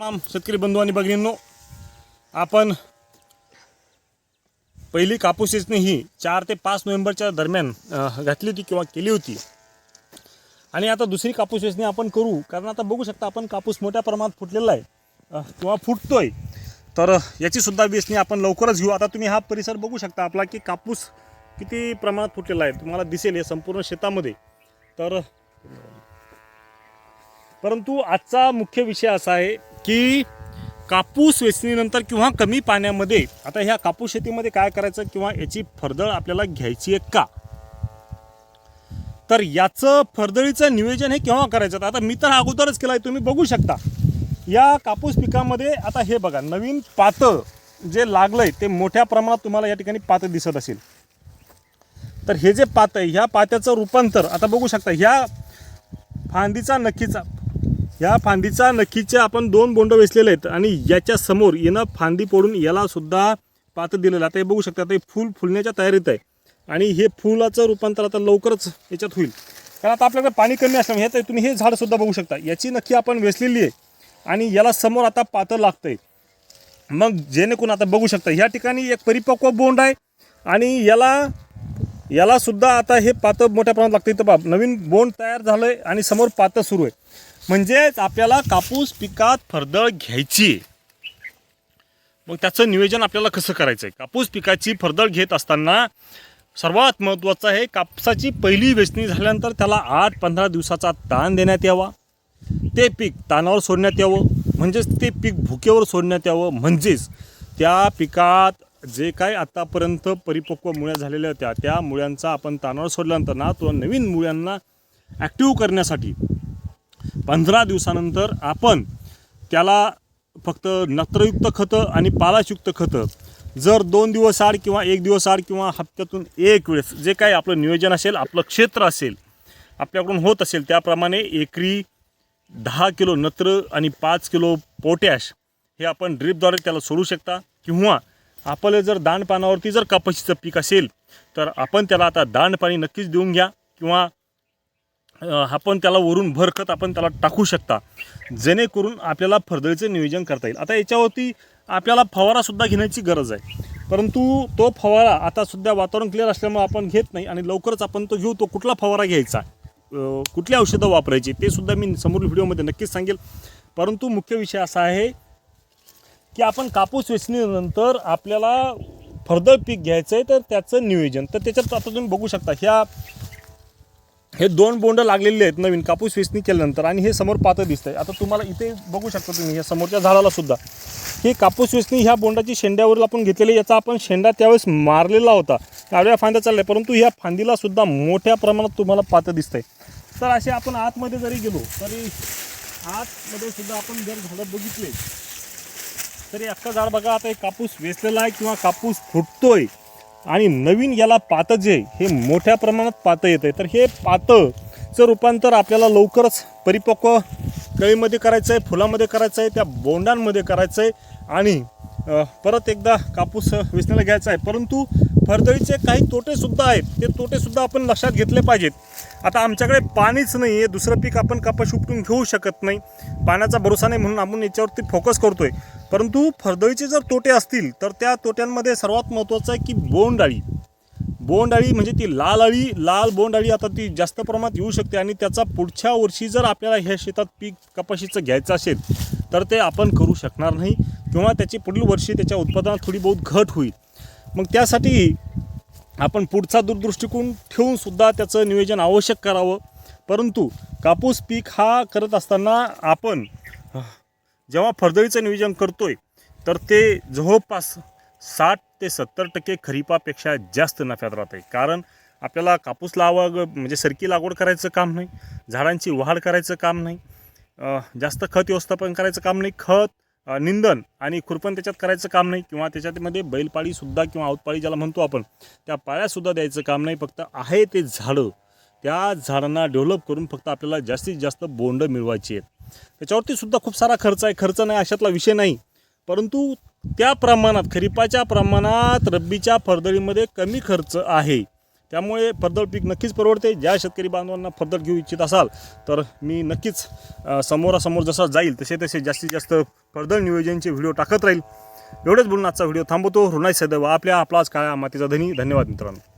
तमाम शेतकरी बंधू आणि भगिनींनो आपण पहिली कापूस वेचणी ही चार ते पाच नोव्हेंबरच्या दरम्यान घातली होती किंवा केली होती. आणि आता दुसरी कापूस वेचणी आपण करू कारण आता बघू शकता आपण कापूस मोठ्या प्रमाणात फुटलेला आहे किंवा फुटतोय. तर याचीसुद्धा वेचणी आपण लवकरच घेऊ. आता तुम्ही हा परिसर बघू शकता आपला की कापूस किती प्रमाणात फुटलेला आहे. तुम्हाला दिसेल हे संपूर्ण शेतामध्ये. तर परंतु आजचा मुख्य विषय असा आहे की कापूस वेचणीनंतर किंवा कमी पाण्यामध्ये आता ह्या कापूस शेतीमध्ये काय करायचं किंवा याची फरदळ आपल्याला घ्यायची आहे का? तर याचं फरदळीचं नियोजन हे केव्हा करायचं? आता मी तर अगोदरच केलं आहे तुम्ही बघू शकता. या कापूस पिकामध्ये आता हे बघा नवीन पातं जे लागलं आहे ते मोठ्या प्रमाणात तुम्हाला या ठिकाणी पातं दिसत असेल. तर हे जे पातं आहे ह्या पात्याचं रूपांतर आता बघू शकता ह्या फांदीचा नक्कीचा ह्या फांदीचा नक्कीचे आपण दोन बोंड वेचलेले आहेत आणि याच्या समोर येणं फांदी पडून याला सुद्धा पातं दिलेलं आता हे बघू शकता आता हे फूल फुलण्याच्या तयारीत आहे. आणि हे फुलाचं रूपांतर आता लवकरच याच्यात होईल. कारण आता आपल्याकडे पाणी कमी असल्यामुळे हे तुम्ही हे झाडसुद्धा बघू शकता. याची नक्की आपण वेचलेली आहे. आणि याला समोर आता पातळ लागतं आहे मग जेणेकरून आता बघू शकता ह्या ठिकाणी एक परिपक्व बोंड आहे. आणि याला यालासुद्धा आता हे पातं मोठ्या प्रमाणात लागतं इथं बाब नवीन बोंड तयार झालं आहे आणि समोर पातं सुरू आहे. म्हणजेच आपल्याला कापूस पिकात फरदळ घ्यायची. मग त्याचं नियोजन आपल्याला कसं करायचं आहे कापूस पिकाची फरदळ घेत असताना सर्वात महत्त्वाचं आहे कापसाची पहिली वेचणी झाल्यानंतर त्याला आठ पंधरा दिवसाचा ताण देण्यात यावा. ते पीक ताणावर सोडण्यात यावं. म्हणजेच ते पीक भुकेवर सोडण्यात यावं. म्हणजेच त्या पिकात जे काय आत्तापर्यंत परिपक्व मुळ्या झालेल्या होत्या त्या मुळ्यांचा आपण तानावर सोडल्यानंतर ना तो नवीन मुळ्यांना ॲक्टिव्ह करण्यासाठी पंधरा दिवसानंतर आपण त्याला फक्त नत्रयुक्त खतं आणि पालाशयुक्त खतं जर दोन दिवस आड किंवा एक दिवस आड किंवा हप्त्यातून एक वेळेस जे काही आपलं नियोजन असेल आपलं क्षेत्र असेल आपल्याकडून होत असेल त्याप्रमाणे एकरी दहा किलो नत्र आणि पाच किलो पोटॅश हे आपण ड्रीपद्वारे त्याला सोडू शकता. किंवा आपलं जर दाणपानावरती जर कपाशीचं पीक असेल तर आपण त्याला आता दाणपाणी नक्कीच देऊन घ्या. किंवा आपण त्याला वरून भरखत आपण त्याला टाकू शकता. जेणेकरून आपल्याला फरदळीचं नियोजन करता येईल. आता याच्यावरती आपल्याला फवारासुद्धा घेण्याची गरज आहे. परंतु तो फवारा आता सध्या वातावरण क्लिअर असल्यामुळे आपण घेत नाही आणि लवकरच आपण तो घेऊ तो कुठला फवारा घ्यायचा? कुठली औषधं वापरायची? ते सुद्धा मी समोर व्हिडिओमध्ये नक्कीच सांगेल. परंतु मुख्य विषय असा आहे की आपण कापूस वेचणीनंतर आपल्याला फर्दर पीक घ्यायचं आहे तर त्याचं नियोजन. तर त्याच्यात आता तुम्ही बघू शकता ह्या हे दोन बोंड लागलेले आहेत नवीन कापूस वेचणी केल्यानंतर आणि हे समोर पातं दिसतंय. आता तुम्हाला इथे बघू शकता तुम्ही या समोरच्या झाडाला सुद्धा. हे कापूस वेचणी ह्या बोंडाची शेंड्यावर आपण घेतलेली याचा आपण शेंडा त्यावेळेस मारलेला होता. आडव्या फांद्या चालल्या परंतु ह्या फांदीला सुद्धा मोठ्या प्रमाणात तुम्हाला पातं दिसतंय. तर असे आपण आतमध्ये जरी गेलो तरी आतमध्ये सुद्धा आपण जर झाडं बघितले तरी अख्खा झाड बघा आता एक कापूस वेचलेला आहे किंवा कापूस फुटतोय आणि नवीन याला पातं जे हे मोठ्या प्रमाणात पातं येतं आहे तर हे पातंचं रूपांतर आपल्याला लवकरच परिपक्व कळीमध्ये करायचं आहे फुलामध्ये करायचं आहे त्या बोंडांमध्ये करायचं आहे आणि परत एकदा कापूस वेचण्याला घ्यायचा आहे. परंतु फरदळीचे काही तोटेसुद्धा आहेत. ते तोटेसुद्धा आपण लक्षात घेतले पाहिजेत. आता आमच्याकडे पाणीच नाही आहे दुसरं पीक आपण कापूस उपटून घेऊ शकत नाही. पाण्याचा भरोसा नाही म्हणून आपण याच्यावरती फोकस करतो आहे परंतु फरदळीचे जर तोटे असतील तर त्या तोट्यांमध्ये सर्वात महत्त्वाचं आहे की बोंडअळी. बोंडअळी म्हणजे ती लाल अळी लाल बोंडअळी आता ती जास्त प्रमाणात येऊ शकते आणि त्याचा पुढच्या वर्षी जर आपल्याला ह्या शेतात पीक कपाशीचं घ्यायचं असेल तर ते आपण करू शकणार नाही किंवा त्याची पुढील वर्षी त्याच्या उत्पादनात थोडी बहुत घट होईल. मग त्यासाठी आपण पुढचा दूरदृष्टिकोन ठेवूनसुद्धा त्याचं नियोजन आवश्यक करावं. परंतु कापूस पीक हा करत असताना आपण जेव्हा फरदळीचं नियोजन करतोय तर ते जवळपास साठ ते सत्तर टक्के खरीपापेक्षा जास्त नफ्यात राहत आहे. कारण आपल्याला कापूस लावा म्हणजे सरकी लागवड करायचं काम नाही झाडांची वाढ करायचं काम नाही जास्त खत व्यवस्थापन करायचं काम नाही खत निंदन आणि खुरपण त्याच्यात करायचं काम नाही किंवा त्याच्यामध्ये बैलपाळीसुद्धा किंवा आऊतपाळी ज्याला म्हणतो आपण त्या पाळ्यासुद्धा द्यायचं काम नाही फक्त आहे ते झाडं. त्या झाडांना डेव्हलप करून फक्त आपल्याला जास्तीत जास्त बोंड मिळवायची आहेत. त्याच्यावरती सुद्धा खूप सारा खर्च आहे. खर्च नाही अशातला विषय नाही. परंतु त्या प्रमाणात खरीपाच्या प्रमाणात रब्बीच्या फरदळीमध्ये कमी खर्च आहे. त्यामुळे फरदळ पीक नक्कीच परवडते. ज्या शेतकरी बांधवांना फरदळ घेऊ इच्छित असाल तर मी नक्कीच समोरासमोर जसा जाईल तसे तसे जास्तीत जास्त फरदळ नियोजनचे व्हिडिओ टाकत राहील. एवढेच बोलून आजचा व्हिडिओ थांबवतो. हृणाय सदैव आपल्या आपलाच काळ्या मातीचा धनी. धन्यवाद मित्रांनो.